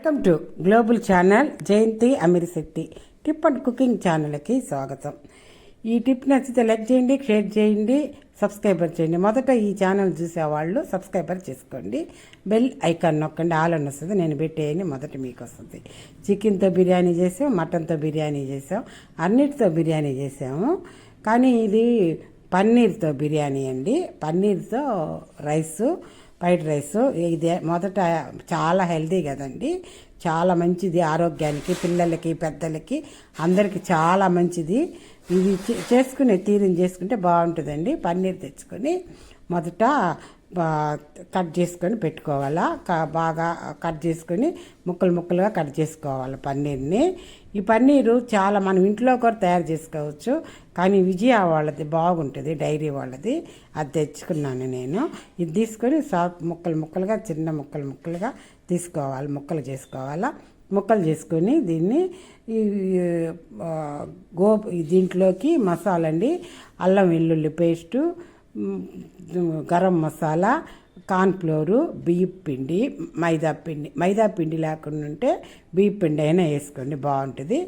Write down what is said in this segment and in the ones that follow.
Welcome to global channel Jayanthi Ameer Shetty. Tip and cooking ఛానల్కి స్వాగతం. ఈ tip నచ్చితే లైక్ చేయండి షేర్ చేయండి సబ్స్క్రైబర్ చేయండి. మొదట ఈ ఛానల్ చూసేవాళ్ళు సబ్స్క్రైబర్ చేసుకోండి. బెల్ ఐకాన్ నొక్కండి ఆల్ అని వస్తుంది. నేను పెట్టేయని మొదట మీకు వస్తుంది చికెన్తో బిర్యానీ చేసాం మటన్తో బిర్యానీ చేసాం అన్నిటితో బిర్యానీ చేసాము. కానీ ఇది పన్నీర్తో బిర్యానీ అండి. పన్నీర్తో రైసు ఫ్రైడ్ రైస్. ఇది మొదట చాలా హెల్దీ కదండి. చాలా మంచిది ఆరోగ్యానికి పిల్లలకి పెద్దలకి అందరికీ చాలా మంచిది. ఇది చే- చేసుకునే తీరుని చేసుకుంటే బాగుంటుందండి. పన్నీర్ తెచ్చుకొని మొదట కట్ చేసుకొని పెట్టుకోవాలా. బాగా కట్ చేసుకొని ముక్కలు ముక్కలుగా కట్ చేసుకోవాలి పన్నీర్ని. ఈ పన్నీరు చాలా మనం ఇంట్లో కూడా తయారు చేసుకోవచ్చు. కానీ విజయ వాళ్ళది బాగుంటుంది డైరీ వాళ్ళది. అది తెచ్చుకున్నాను నేను. ఇది తీసుకొని సాఫ్ ముక్కలు ముక్కలుగా చిన్న ముక్కలు ముక్కలుగా తీసుకోవాలి ముక్కలు చేసుకోవాలా. ముక్కలు చేసుకొని దీన్ని ఈ గో దీంట్లోకి మసాలండి అల్లం వెల్లుల్లి పేస్టు గరం మసాలా కార్న్ఫ్లోరు బియ్యం పిండి మైదా పిండి. మైదా పిండి లేకుండా ఉంటే బియ్యం పిండి అయినా వేసుకోండి బాగుంటుంది.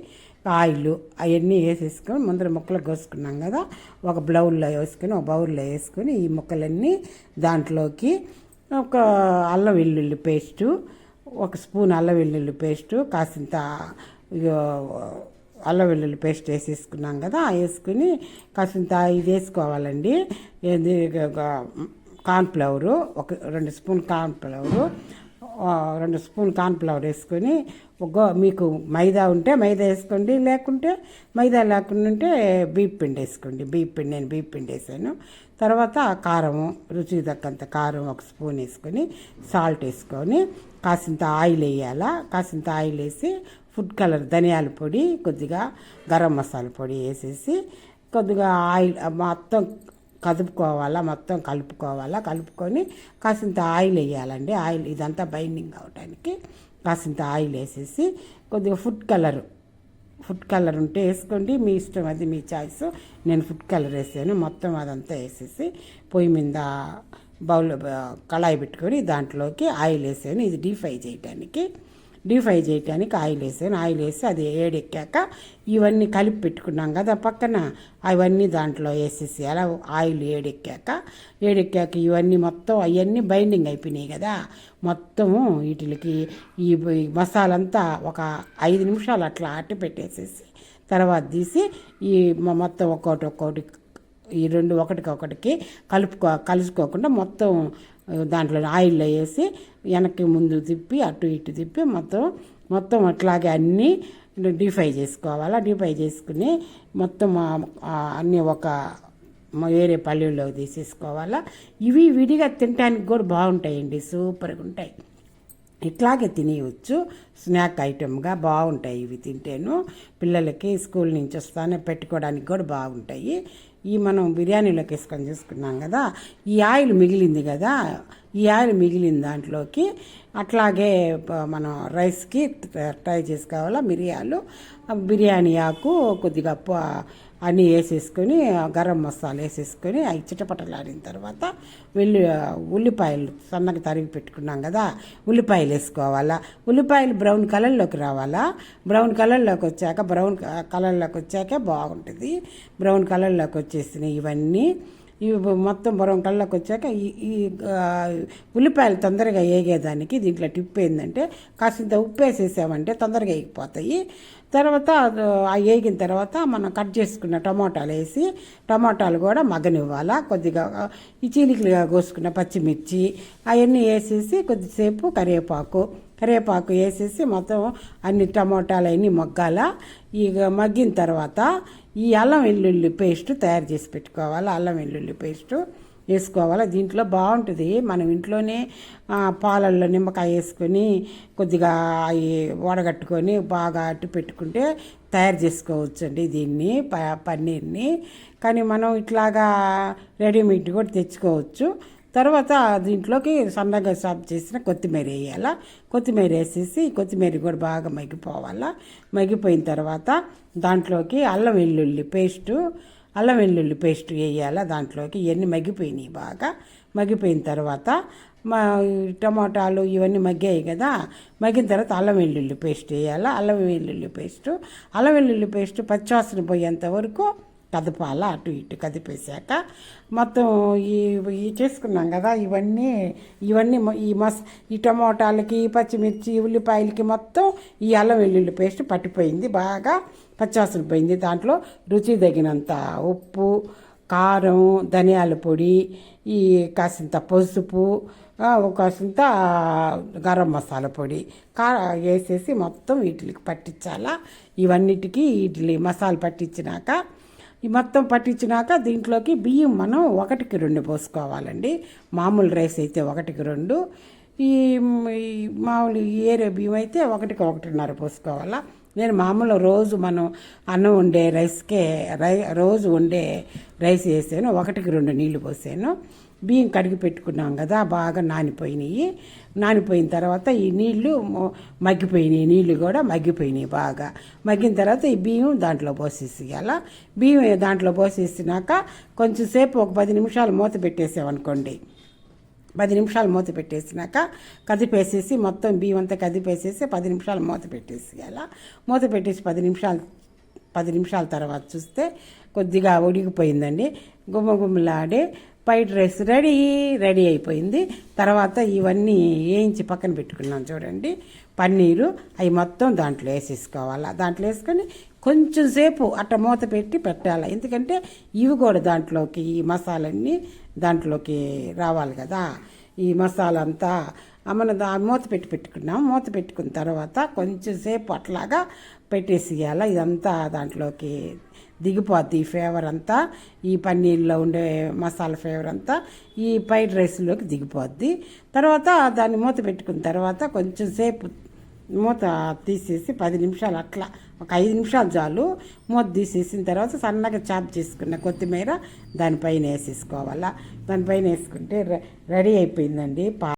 ఆయిల్ అవన్నీ వేసేసుకొని ముందర ముక్కలు కోసుకున్నాం కదా ఒక బ్లౌల్లో వేసుకొని ఒక బౌల్లో వేసుకొని ఈ ముక్కలన్నీ దాంట్లోకి ఒక అల్లం వెల్లుల్లి పేస్టు ఒక స్పూన్ అల్లం వెల్లుల్లి పేస్టు కాసింత అల్లం వెల్లుల్లి పేస్ట్ వేసేసుకున్నాం కదా వేసుకుని కాసింత ఇది వేసుకోవాలండి. ఏది కార్న్ఫ్లవరు ఒక రెండు స్పూన్ కార్న్ఫ్లవరు రెండు స్పూన్ కార్న్ఫ్లవర్ వేసుకొని ఒక మీకు మైదా ఉంటే మైదా వేసుకోండి లేకుంటే మైదా లేకుండా ఉంటే బీప్ పిండి వేసుకోండి. బీప్ పిండి నేను బీప్ పిండి వేసాను. తర్వాత కారము రుచికి తగ్గంత కారం ఒక స్పూన్ వేసుకొని సాల్ట్ వేసుకొని కాసింత ఆయిల్ వేయాలా కాసింత ఆయిల్ వేసి ఫుడ్ కలర్ ధనియాల పొడి కొద్దిగా గరం మసాలా పొడి వేసేసి కొద్దిగా ఆయిల్ మొత్తం కదుపుకోవాలా మొత్తం కలుపుకోవాలా కలుపుకొని కాసింత ఆయిల్ వేయాలండి. ఆయిల్ ఇదంతా బైండింగ్ అవడానికి కాసింత ఆయిల్ వేసేసి కొద్దిగా ఫుడ్ కలర్ ఫుడ్ కలర్ ఉంటే వేసుకోండి. మీ ఇష్టం అది మీ చాయిస్. నేను ఫుడ్ కలర్ వేసాను. మొత్తం అదంతా వేసేసి పొయ్యి మీద బౌల్ కళాయి పెట్టుకొని దాంట్లోకి ఆయిల్ వేసాను. ఇది డీఫ్రై చేయడానికి డీప్ ఫ్రై ఆయిల్ వేసాను. ఆయిల్ వేసి అది ఏడెక్కాక ఇవన్నీ కలిపి పెట్టుకున్నాం కదా పక్కన అవన్నీ దాంట్లో వేసేసి అలా ఆయిల్ ఏడెక్కాక ఏడెక్కాక ఇవన్నీ మొత్తం అవన్నీ బైండింగ్ అయిపోయినాయి కదా. మొత్తము వీటికి ఈ మసాలంతా మసాలా అంతా ఒక ఐదు నిమిషాలు అట్లా అట్టి పెట్టేసేసి తర్వాత తీసి ఈ మొత్తం ఒక్కోటి ఒక్కోటి ఈ రెండు ఒకటికి ఒకటికి కలుపుకో కలుసుకోకుండా మొత్తం దాంట్లో ఆయిల్లో వేసి వెనక్కి ముందు తిప్పి అటు ఇటు తిప్పి మొత్తం మొత్తం అట్లాగే అన్నీ డీప్ ఫ్రై చేసుకోవాలా. డీప్ ఫ్రై చేసుకుని మొత్తం అన్నీ ఒక వేరే పల్లెల్లోకి తీసేసుకోవాలా. ఇవి విడిగా తినడానికి కూడా బాగుంటాయండి. సూపర్గా ఉంటాయి. ఇట్లాగే తినేయవచ్చు స్నాక్ ఐటెంగా బాగుంటాయి ఇవి తింటేను. పిల్లలకి స్కూల్ నుంచి వస్తానే పెట్టుకోవడానికి కూడా బాగుంటాయి. ఈ మనం బిర్యానీలోకి వేసుకొని చూసుకున్నాం కదా ఈ ఆయిల్ మిగిలింది కదా ఈ ఆయిల్ మిగిలిన దాంట్లోకి అట్లాగే మనం రైస్కి ట్రై చేసుకోవాలా మిరియాలు బిర్యానీ ఆకు కొద్దిగా అన్నీ వేసేసుకొని గరం మసాలా వేసేసుకొని అవి చిటపటలాడిన తర్వాత వెల్లు ఉల్లిపాయలు సన్నగా తరిగి పెట్టుకున్నాం కదా ఉల్లిపాయలు వేసుకోవాలా. ఉల్లిపాయలు బ్రౌన్ కలర్లోకి రావాలా. బ్రౌన్ కలర్లోకి వచ్చాక బ్రౌన్ కలర్లోకి వచ్చాక బాగుంటుంది. బ్రౌన్ కలర్లోకి వచ్చేసినాయి ఇవన్నీ. ఇవి మొత్తం బ్రౌన్ కళ్ళకు వచ్చాక ఈ ఉల్లిపాయలు తొందరగా వేగేదానికి దీంట్లో టిప్ ఏంటంటే కాసింత ఉప్పు వేసేసామంటే తొందరగా వేగిపోతాయి తర్వాత ఆ వేగిన తర్వాత మనం కట్ చేసుకున్న టమోటాలు వేసి టమోటాలు కూడా మగ్గనివ్వాలా. కొద్దిగా ఈ చీలికలుగా కోసుకున్న పచ్చిమిర్చి అవన్నీ వేసేసి కొద్దిసేపు కరివేపాకు కరివేపాకు వేసేసి మొత్తం అన్ని టమోటాలు అన్నీ మగ్గాల ఇక మగ్గిన తర్వాత ఈ అల్లం వెల్లుల్లి పేస్ట్ తయారు చేసి పెట్టుకోవాలి. అల్లం వెల్లుల్లి పేస్టు వేసుకోవాలి. దీంట్లో బాగుంటుంది. మనం ఇంట్లోనే పాలల్లో నిమ్మకాయ వేసుకొని కొద్దిగా అవి వడగట్టుకొని బాగా అట్టు పెట్టుకుంటే తయారు చేసుకోవచ్చండి దీన్ని ప పన్నీర్ని. కానీ మనం ఇట్లాగా రెడీమేడ్ కూడా తెచ్చుకోవచ్చు. తర్వాత దీంట్లోకి సన్నగా సాప్ చేసిన కొత్తిమీర వేయాలా? కొత్తిమీర వేసేసి కొత్తిమీర కూడా బాగా మగ్గిపోవాలా? మగ్గిపోయిన తర్వాత దాంట్లోకి అల్లం వెల్లుల్లి పేస్టు అల్లం వెల్లుల్లి పేస్ట్ వేయాలా దాంట్లోకి? ఇవన్నీ మగ్గిపోయినాయి బాగా. మగ్గిపోయిన తర్వాత మా టమాటాలు ఇవన్నీ మగ్గాయి కదా? మగ్గిన తర్వాత అల్లం వెల్లుల్లి పేస్ట్ వేయాలి? అల్లం వెల్లుల్లి పేస్టు. అల్లం వెల్లుల్లి పేస్ట్ పచ్చివాసన పోయేంత వరకు కదపాల అటు ఇటు కదిపేశాక మొత్తం ఈ ఈ చేసుకున్నాం కదా ఇవన్నీ ఇవన్నీ ఈ మస్ ఈ టమోటాలకి పచ్చిమిర్చి ఉల్లిపాయలకి మొత్తం ఈ అల్లం వెల్లుల్లి పేస్ట్ పట్టిపోయింది బాగా పచ్చాసులు పోయింది. దాంట్లో రుచి తగినంత ఉప్పు కారం ధనియాల పొడి ఈ కాసింత పసుపు కాసింత గరం మసాలా పొడి కా వేసేసి మొత్తం వీటికి పట్టించాలా. ఇవన్నిటికీ వీటి మసాలా పట్టించినాక ఈ మొత్తం పట్టించినాక దీంట్లోకి బియ్యం మనం ఒకటికి రెండు పోసుకోవాలండి. మామూలు రైస్ అయితే ఒకటికి రెండు. ఈ ఈ మామూలు ఏరే బియ్యం అయితే ఒకటికి ఒకటిన్నర పోసుకోవాలా. నేను మామూలు రోజు మనం అన్నం వండే రైస్కే రై రోజు వండే రైస్ వేసాను. ఒకటికి రెండు నీళ్ళు పోసాను. బియ్యం కడిగి పెట్టుకున్నాం కదా బాగా నానిపోయినాయి. నానిపోయిన తర్వాత ఈ నీళ్ళు మగ్గిపోయినాయి. నీళ్ళు కూడా మగ్గిపోయినాయి బాగా. మగ్గిన తర్వాత ఈ బియ్యం దాంట్లో పోసేసేయాల. బియ్యం దాంట్లో పోసేసినాక కొంచెం సేపు ఒక పది నిమిషాలు మూత పెట్టేసామనుకోండి పది నిమిషాలు మూత పెట్టేసినాక కదిపేసేసి మొత్తం బియ్యం అంతా కదిపేసేసి పది నిమిషాలు మూత పెట్టేసేయాల. మూత పెట్టేసి పది నిమిషాలు పది నిమిషాల తర్వాత చూస్తే కొద్దిగా ఉడికిపోయిందండి. గుమ్మగుమ్మలాడే పై ఫ్రైడ్ రైస్ రెడీ రెడీ అయిపోయింది. తర్వాత ఇవన్నీ వేయించి పక్కన పెట్టుకున్నాం చూడండి. పన్నీరు అవి మొత్తం దాంట్లో వేసేసుకోవాలి. దాంట్లో వేసుకొని కొంచెం సేపు అట్ట మూత పెట్టి పెట్టాలి. ఎందుకంటే ఇవి కూడా దాంట్లోకి ఈ మసాలన్నీ దాంట్లోకి రావాలి కదా. ఈ మసాలా అంతా మనం దా మూత పెట్టి పెట్టుకున్నాం. మూత పెట్టుకున్న తర్వాత కొంచెం సేపు అట్లాగా పెట్టేసేయాలి. ఇదంతా దాంట్లోకి దిగిపోద్ది ఈ ఫ్లేవర్ అంతా. ఈ పన్నీర్లో ఉండే మసాలా ఫ్లేవర్ అంతా ఈ ఫ్రైడ్ రైస్లోకి దిగిపోద్ది. తర్వాత దాన్ని మూత పెట్టుకున్న తర్వాత కొంచెం సేపు మూత తీసేసి పది నిమిషాలు అట్లా. ఒక ఐదు నిమిషాలు చాలు. మూత తీసేసిన తర్వాత సన్నగా చాప్ చేసుకున్న కొత్తిమీర దానిపైన వేసేసుకోవాలా. దానిపైన వేసుకుంటే రెడీ అయిపోయిందండి పా